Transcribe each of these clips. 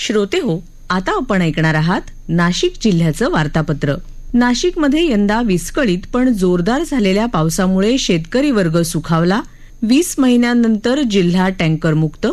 श्रोते हो आता आपण ऐकणार आहात नाशिक जिल्ह्याचं वार्तापत्र. नाशिकमध्ये यंदा विस्कळीत पण जोरदार झालेल्या पावसामुळे शेतकरी वर्ग सुखावला. वीस महिन्यानंतर जिल्हा टँकर मुक्त.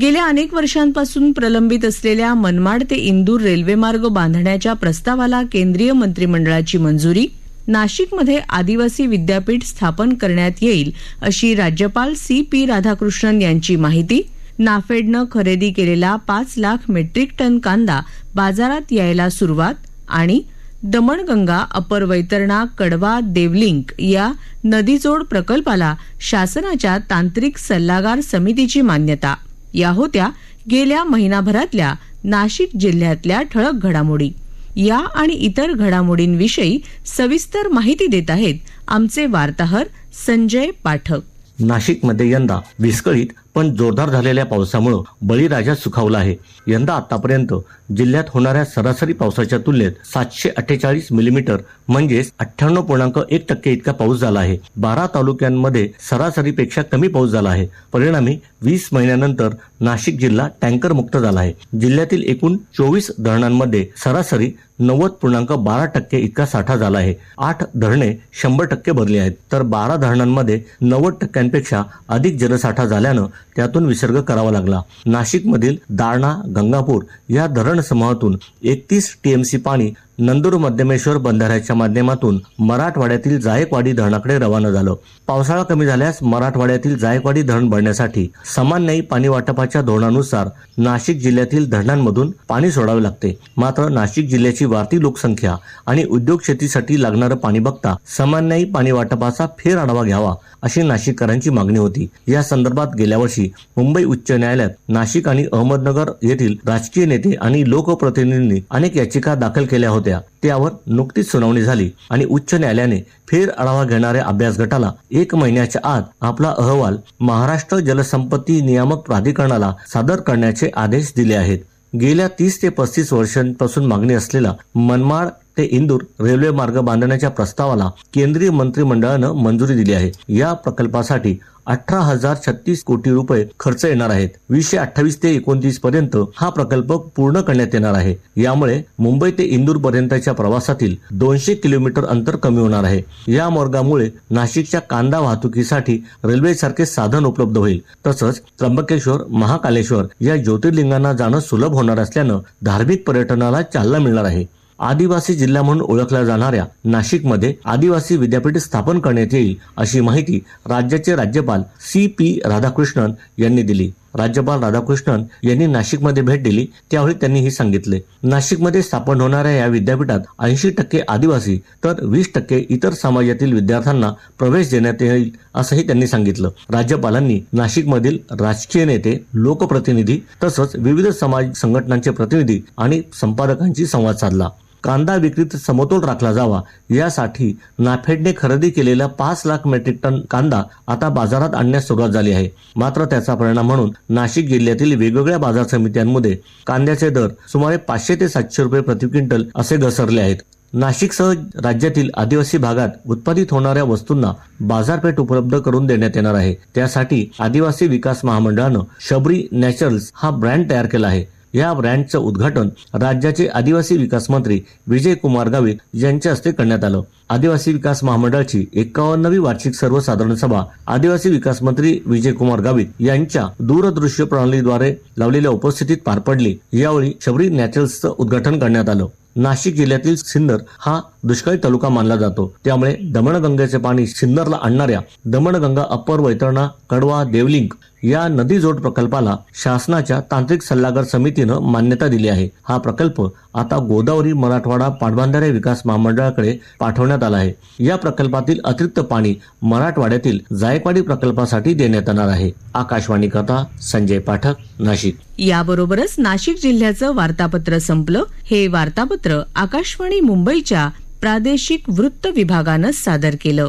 गेल्या अनेक वर्षांपासून प्रलंबित असलेल्या मनमाड ते इंदूर रेल्वेमार्ग बांधण्याच्या प्रस्तावाला केंद्रीय मंत्रिमंडळाची मंजुरी. नाशिकमध्ये आदिवासी विद्यापीठ स्थापन करण्यात येईल अशी राज्यपाल सी पी राधाकृष्णन यांची माहिती. नाफेडनं खरेदी केलेला पाच लाख मेट्रिक टन कांदा बाजारात यायला सुरुवात आणि दमणगंगा अपर वैतरणा कडवा देवलिंक या नदीजोड प्रकल्पाला शासनाच्या तांत्रिक सल्लागार समितीची मान्यता. या होत्या गेल्या महिनाभरातल्या नाशिक जिल्ह्यातल्या ठळक घडामोडी. या आणि इतर घडामोडींविषयी सविस्तर माहिती देत आहेत आमचे वार्ताहर संजय पाठक. नाशिकमध्ये यंदा विस्कळीत पण जोरदार झालेल्या पावसामुळे बळीराजा सुखावला आहे. यंदा आतापर्यंत जिल्ह्यात होणाऱ्या सरासरी पावसाच्या तुलनेत सातशे अठ्ठेचाळीस मिलीमीटर म्हणजेच अठ्ठ्याण्णव पूर्णांक एक टक्के इतका पाऊस झाला आहे. बारा तालुक्यांमध्ये सरासरीपेक्षा कमी पाऊस झाला आहे. परिणामी वीस महिन्यानंतर नाशिक जिल्हा टँकर मुक्त झाला आहे. जिल्ह्यातील एकूण चोवीस धरणांमध्ये सरासरी नव्वद पूर्णांक बारा टक्के इतका साठा झाला आहे. आठ धरणे शंभर टक्के भरली आहेत. तर बारा धरणांमध्ये नव्वद टक्क्यांपेक्षा अधिक जलसाठा झाल्यानं त्यातून विसर्ग करावा लागला. नाशिकमधील दारणा गंगापूर या धरण समूहातून एकतीस टीएमसी पाणी नंदूर मध्यमेश्वर बंधाऱ्याच्या माध्यमातून मराठवाड्यातील जायकवाडी धरणाकडे रवाना झालं. पावसाळा कमी झाल्यास मराठवाड्यातील जायकवाडी धरण भरण्यासाठी समान न्यायी पाणी वाटपाच्या धोरणानुसार नाशिक जिल्ह्यातील धरणांमधून पाणी सोडावे लागते. मात्र नाशिक जिल्ह्याची वाढती लोकसंख्या आणि उद्योग शेतीसाठी लागणारं पाणी बघता समान न्यायी पाणी वाटपाचा फेर आढावा घ्यावा अशी नाशिककरांची मागणी होती. या संदर्भात गेल्या वर्षी मुंबई उच्च न्यायालयात नाशिक आणि अहमदनगर येथील राजकीय नेते आणि लोकप्रतिनिधींनी अनेक याचिका दाखल केल्या होत्या. त्यावर नुकतीच सुनावणी झाली आणि उच्च न्यायालयाने फेर आढावा घेणाऱ्या अभ्यास गटाला एक महिन्याच्या आत आपला अहवाल महाराष्ट्र जलसंपत्ती नियामक प्राधिकरणाला सादर करण्याचे आदेश दिले आहेत. गेल्या तीस ते पस्तीस वर्षांपासून मागणी असलेला मनमाड ते इंदूर रेल्वे मार्ग बांधण्याच्या प्रस्तावाला केंद्रीय मंत्रिमंडळानं मंजुरी दिली आहे. या प्रकल्पासाठी अठरा हजार छत्तीस कोटी रुपये खर्च येणार आहेत. वीसशे अठ्ठावीस ते एकोणतीस पर्यंत हा प्रकल्प पूर्ण करण्यात येणार आहे. यामुळे मुंबई ते इंदूर पर्यंतच्या प्रवासातील दोनशे किलोमीटर अंतर कमी होणार आहे. या मार्गामुळे नाशिकच्या कांदा वाहतुकीसाठी रेल्वेसारखे साधन उपलब्ध होईल. तसंच त्र्यंबकेश्वर महाकालेश्वर या ज्योतिर्लिंगांना जाणं सुलभ होणार असल्यानं धार्मिक पर्यटनाला चालना मिळणार आहे. आदिवासी जिल्हा म्हणून ओळखल्या जाणाऱ्या नाशिकमध्ये आदिवासी विद्यापीठ स्थापन करण्यात येईल अशी माहिती राज्याचे राज्यपाल सी पी राधाकृष्णन यांनी दिली. राज्यपाल राधाकृष्णन यांनी नाशिकमध्ये भेट दिली. त्यावेळी त्यांनी हे सांगितले. नाशिकमध्ये स्थापन होणाऱ्या या विद्यापीठात ऐंशी टक्के आदिवासी तर वीस टक्के इतर समाजातील विद्यार्थ्यांना प्रवेश देण्यात येईल असंही त्यांनी सांगितलं. राज्यपालांनी नाशिकमधील राजकीय नेते लोकप्रतिनिधी तसंच विविध समाज संघटनांचे प्रतिनिधी आणि संपादकांशी संवाद साधला. कांदा विक्रीत समतोल राखला जावा यासाठी नाफेडने खरेदी केलेला पाच लाख मेट्रिक टन कांदा आता बाजारात आणण्यास सुरुवात झाली आहे. मात्र त्याचा परिणाम म्हणून नाशिक जिल्ह्यातील वेगवेगळ्या बाजार समित्यांमध्ये कांद्याचे दर सुमारे पाचशे ते सातशे रुपये प्रति क्विंटल असे घसरले आहेत. नाशिकसह राज्यातील आदिवासी भागात उत्पादित होणाऱ्या वस्तूंना बाजारपेठ उपलब्ध करून देण्यात येणार आहे. त्यासाठी आदिवासी विकास महामंडळानं शबरी नॅचरल्स हा ब्रँड तयार केला आहे. या ब्रँडचं उद्घाटन राज्याचे आदिवासी विकास मंत्री विजय कुमार गावित यांच्या हस्ते करण्यात आलं. आदिवासी विकास महामंडळाची एकावन्नवी वार्षिक सर्वसाधारण सभा आदिवासी विकास मंत्री विजय कुमार गावित यांच्या दूरदृश्य प्रणालीद्वारे लावलेल्या उपस्थितीत पार पडली. यावेळी शबरी नॅचरल्सचं उद्घाटन करण्यात आलं. नाशिक जिल्ह्यातील सिन्नर हा दुष्काळी तालुका मानला जातो. त्यामुळे दमणगंगेचे पाणी सिन्नरला आणणाऱ्या दमणगंगा अप्पर वैतरणा कडवा देवलिंग या नदी जोड प्रकल्पाला शासनाच्या तांत्रिक सल्लागार समितीनं मान्यता दिली आहे. हा प्रकल्प आता गोदावरी मराठवाडा पाटबंधारे विकास महामंडळाकडे पाठवण्यात आला आहे. या प्रकल्पातील अतिरिक्त पाणी मराठवाड्यातील जायकवाडी प्रकल्पासाठी देण्यात येणार आहे. आकाशवाणी कथा संजय पाठक नाशिक. याबरोबरच नाशिक जिल्ह्याचं वार्तापत्र संपलं. हे वार्तापत्र आकाशवाणी मुंबईच्या प्रादेशिक वृत्त विभागानं सादर केलं.